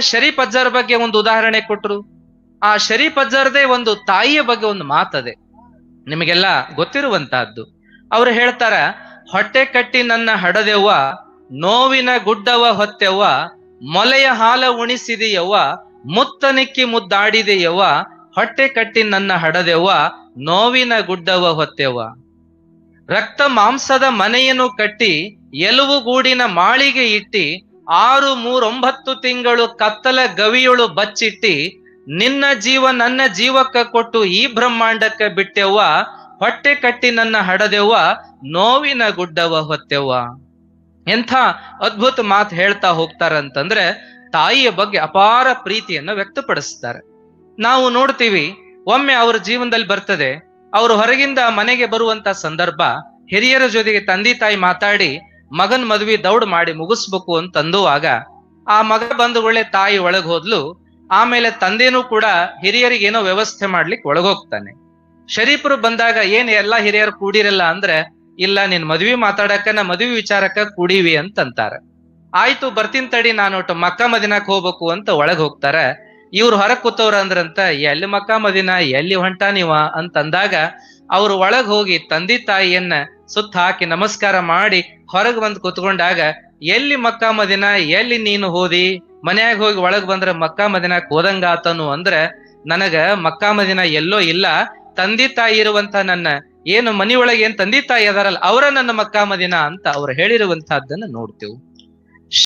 ಶರೀಫ್ ಅಜ್ಜರ್ ಬಗ್ಗೆ ಒಂದು ಉದಾಹರಣೆ ಕೊಟ್ರು. ಆ ಶರೀಫ್ ಅಜ್ಜರ್ದೇ ಒಂದು ತಾಯಿಯ ಬಗ್ಗೆ ಒಂದು ಮಾತದೆ. ನಿಮಗೆಲ್ಲ ಗೊತ್ತಿರುವಂತಹದ್ದು. ಅವ್ರು ಹೇಳ್ತಾರ, ಹೊಟ್ಟೆ ಕಟ್ಟಿ ನನ್ನ ಹಡದೆವ್ವ, ನೋವಿನ ಗುಡ್ಡವ ಹೊತ್ತೆವ್ವ, ಮೊಲೆಯ ಹಾಲ ಉಣಿಸಿದೆಯವ್ವ ಮುತ್ತನಿಕ್ಕಿ ಮುದ್ದಾಡಿದೆಯವ್ವ, ಹೊಟ್ಟೆ ಕಟ್ಟಿ ನನ್ನ ಹಡದೆವ್ವ, ನೋವಿನ ಗುಡ್ಡವ ಹೊತ್ತೆವ್ವ. ರಕ್ತ ಮಾಂಸದ ಮನೆಯನ್ನು ಕಟ್ಟಿ ಎಲುವುಗೂಡಿನ ಮಾಳಿಗೆ ಇಟ್ಟಿ ಆರು, ಮೂರೊಂಬತ್ತು ತಿಂಗಳು ಕತ್ತಲ ಗವಿಯೊಳು ಬಚ್ಚಿಟ್ಟಿ, ನಿನ್ನ ಜೀವ ನನ್ನ ಜೀವಕ್ಕ ಕೊಟ್ಟು ಈ ಬ್ರಹ್ಮಾಂಡಕ್ಕೆ ಬಿಟ್ಟೆವ್ವ, ಹೊಟ್ಟೆ ಕಟ್ಟಿ ನನ್ನ ಹಡದೆವ್ವ, ನೋವಿನ ಗುಡ್ಡವ ಹೊತ್ತೆವ್ವ. ಎಂಥ ಅದ್ಭುತ ಮಾತು ಹೇಳ್ತಾ ಹೋಗ್ತಾರಂತಂದ್ರೆ ತಾಯಿಯ ಬಗ್ಗೆ ಅಪಾರ ಪ್ರೀತಿಯನ್ನು ವ್ಯಕ್ತಪಡಿಸ್ತಾರೆ. ನಾವು ನೋಡ್ತೀವಿ, ಒಮ್ಮೆ ಅವ್ರ ಜೀವನದಲ್ಲಿ ಬರ್ತದೆ, ಅವರು ಹೊರಗಿಂದ ಮನೆಗೆ ಬರುವಂತ ಸಂದರ್ಭ, ಹಿರಿಯರ ಜೊತೆಗೆ ತಂದೆ ತಾಯಿ ಮಾತಾಡಿ ಮಗನ್ ಮದ್ವಿ ದೌಡ್ ಮಾಡಿ ಮುಗಿಸ್ಬೇಕು ಅಂತ ಅಂದುವಾಗ ಆ ಮಗ ಬಂದು ಒಳ್ಳೆ ತಾಯಿ ಒಳಗ್ ಹೋದ್ಲು. ಆಮೇಲೆ ತಂದೆನೂ ಕೂಡ ಹಿರಿಯರಿಗೆ ಏನೋ ವ್ಯವಸ್ಥೆ ಮಾಡ್ಲಿಕ್ಕೆ ಒಳಗೋಗ್ತಾನೆ ಶರೀಫರು ಬಂದಾಗ ಏನ್ ಎಲ್ಲಾ ಹಿರಿಯರು ಕೂಡಿರಲ್ಲ ಅಂದ್ರೆ, ಇಲ್ಲ ನಿನ್ ಮದ್ವಿ ಮಾತಾಡಕ ನಾ ಮದ್ವಿ ವಿಚಾರಕ್ಕ ಕೂಡಿವಿ ಅಂತಂತಾರೆ. ಆಯ್ತು ಬರ್ತೀನಿ ತಡಿ ನಾನು ಮಕ್ಕ ಮದಿನಾಕ್ ಹೋಗ್ಬೇಕು ಅಂತ ಒಳಗ್ ಹೋಗ್ತಾರ. ಇವ್ರು ಹೊರಗ್ ಕೂತವ್ರ ಅಂದ್ರಂತ, ಎಲ್ಲಿ ಮಕ್ಕ ಮದಿನ ಎಲ್ಲಿ ಹೊಂಟ ನೀವ? ಅಂತಂದಾಗ ಅವರು ಒಳಗ್ ಹೋಗಿ ತಂದೆ ತಾಯಿಯನ್ನ ಸುತ್ತ ಹಾಕಿ ನಮಸ್ಕಾರ ಮಾಡಿ ಹೊರಗ್ ಬಂದ್ ಕೂತ್ಕೊಂಡಾಗ, ಎಲ್ಲಿ ಮಕ್ಕ ಮದಿನ ಎಲ್ಲಿ ನೀನು ಹೋದಿ? ಮನ್ಯಾಗ ಹೋಗಿ ಒಳಗ್ ಬಂದ್ರ ಮಕ್ಕಾ ಮದಿನಾಕ್ ಹೋದಂಗಾತನು ಅಂದ್ರೆ, ನನಗ ಮಕ್ಕ ಮದಿನ ಎಲ್ಲೋ ಇಲ್ಲ, ತಂದೆ ತಾಯಿ ಇರುವಂತ ನನ್ನ ಏನು ಮನೆಯೊಳಗೆ ಏನ್ ತಂದೆ ತಾಯಿ ಅದಾರಲ್ಲ, ಅವರ ನನ್ನ ಮಕ್ಕ ಮದಿನ ಅಂತ ಅವ್ರು ಹೇಳಿರುವಂತಹದ್ದನ್ನ ನೋಡ್ತೇವೆ.